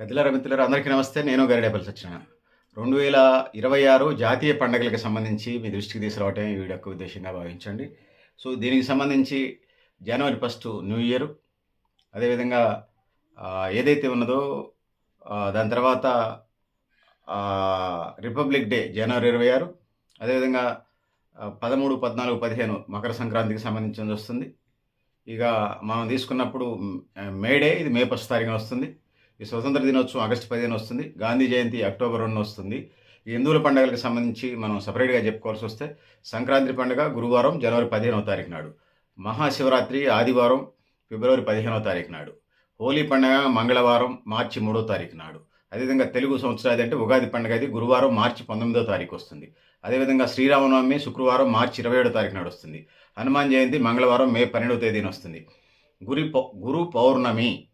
పెద్దలారా మిత్రులారా అందరికీ నమస్తే. నేను గరిడేపల్లి సత్యనారాయణ. రెండు వేల ఇరవై ఆరు జాతీయ పండుగలకు సంబంధించి మీ దృష్టికి తీసుకురావటమే వీడియో యొక్క ఉద్దేశంగా భావించండి. సో దీనికి సంబంధించి జనవరి ఫస్ట్ న్యూ ఇయర్. అదేవిధంగా ఏదైతే ఉన్నదో దాని తర్వాత రిపబ్లిక్ డే జనవరి ఇరవై ఆరు. అదేవిధంగా పదమూడు పద్నాలుగు పదిహేను మకర సంక్రాంతికి సంబంధించింది వస్తుంది. ఇక మనం తీసుకున్నప్పుడు మే డే ఇది మే ఫస్ట్ తారీఖున వస్తుంది. ఈ స్వతంత్ర దినోత్సవం ఆగస్టు పదిహేను వస్తుంది. గాంధీ జయంతి అక్టోబర్ రెండు వస్తుంది. ఈ హిందువుల పండుగలకు సంబంధించి మనం సపరేట్గా చెప్పుకోవాల్సి వస్తే సంక్రాంతి పండుగ గురువారం జనవరి పదిహేనవ తారీఖు నాడు మహాశివరాత్రి ఆదివారం ఫిబ్రవరి పదిహేనవ తారీఖు నాడు హోలీ పండుగ మంగళవారం మార్చి మూడో తారీఖు నాడు. అదేవిధంగా తెలుగు సంవత్సరాది అంటే ఉగాది పండుగ అది గురువారం మార్చి పంతొమ్మిదో తారీఖు వస్తుంది. అదేవిధంగా శ్రీరామనవమి శుక్రవారం మార్చి ఇరవై ఏడో తారీఖు నాడు వస్తుంది. హనుమాన్ జయంతి మంగళవారం మే పన్నెండవ తేదీన వస్తుంది. గురి పౌ- గురు పౌర్ణమి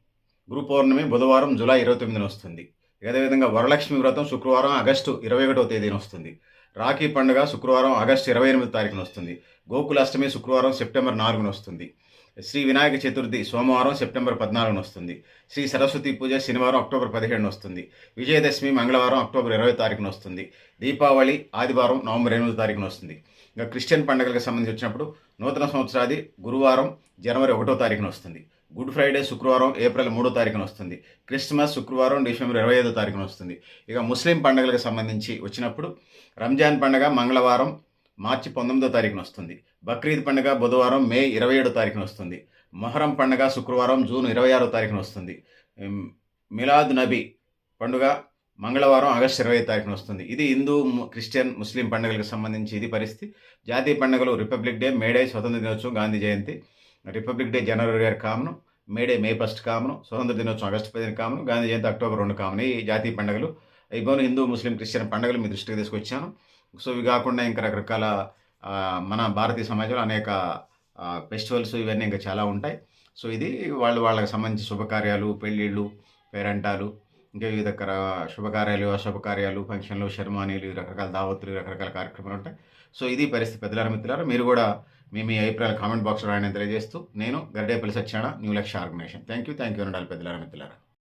గురు పౌర్ణమి బుధవారం జూలై ఇరవై తొమ్మిదిన వస్తుంది. అదేవిధంగా వరలక్ష్మి వ్రతం శుక్రవారం ఆగస్టు ఇరవై ఒకటో తేదీన వస్తుంది. రాఖీ పండుగ శుక్రవారం ఆగస్టు ఇరవై ఎనిమిది తారీఖున వస్తుంది. గోకులాష్టమి శుక్రవారం సెప్టెంబర్ నాలుగున వస్తుంది. శ్రీ వినాయక చతుర్థి సోమవారం సెప్టెంబర్ పద్నాలుగున వస్తుంది. శ్రీ సరస్వతి పూజ శనివారం అక్టోబర్ పదిహేడున వస్తుంది. విజయదశమి మంగళవారం అక్టోబర్ ఇరవై తారీఖున వస్తుంది. దీపావళి ఆదివారం నవంబర్ ఎనిమిది తారీఖున వస్తుంది. ఇంకా క్రిస్టియన్ పండుగలకు సంబంధించి వచ్చినప్పుడు నూతన సంవత్సరాది గురువారం జనవరి ఒకటో తారీఖున వస్తుంది. గుడ్ ఫ్రైడే శుక్రవారం ఏప్రిల్ మూడో తారీఖున వస్తుంది. క్రిస్మస్ శుక్రవారం డిసెంబర్ ఇరవై ఐదో తారీఖున వస్తుంది. ఇక ముస్లిం పండుగలకు సంబంధించి వచ్చినప్పుడు రంజాన్ పండుగ మంగళవారం మార్చి పంతొమ్మిదో తారీఖున వస్తుంది. బక్రీద్ పండుగ బుధవారం మే ఇరవై ఏడో తారీఖున వస్తుంది. మొహరం పండుగ శుక్రవారం జూన్ ఇరవై ఆరో తారీఖున వస్తుంది. మిలాద్ నబీ పండుగ మంగళవారం ఆగస్టు ఇరవై తారీఖున వస్తుంది. ఇది హిందూ క్రిస్టియన్ ముస్లిం పండుగలకు సంబంధించి ఇది పరిస్థితి. జాతీయ పండుగలు రిపబ్లిక్ డే మేడే స్వతంత్ర దినోత్సవం గాంధీ జయంతి. రిపబ్లిక్ డే జనవరి common common May Day May first common స్వతంత్ర దినోత్సవం ఆగస్టు పదిహేను కామను గాంధీ జయంతి అక్టోబర్ రెండు కామను. ఈ జాతీయ పండుగలు ఇవ్వను హిందూ ముస్లిం క్రిస్టియన్ పండుగలు మీ దృష్టికి తీసుకొచ్చాను. సో ఇవి కాకుండా ఇంకా రకరకాల మన భారతీయ సమాజంలో అనేక ఫెస్టివల్స్ ఇవన్నీ ఇంకా చాలా ఉంటాయి. సో ఇది వాళ్ళు వాళ్ళకి సంబంధించి శుభకార్యాలు పెళ్ళిళ్ళు పేరంటాలు ఇంకా వివిధ శుభకార్యాలు అశుభకార్యాలు ఫంక్షన్లు శర్మానీలు రకరకాల దావత్తులు రకరకాల కార్యక్రమాలు ఉంటాయి. సో ఇది పరిస్థితి పెద్దలారా మిత్రులారా మీరు కూడా మీ మీ అభిప్రాయాలు కామెంట్ బాక్స్లో రాయని తెలియజేస్తూ నేను Garidepalli సత్యాన new Lakshya organisation. Thank you thank you ఉండాలి పెద్దలారా మిత్రులారా.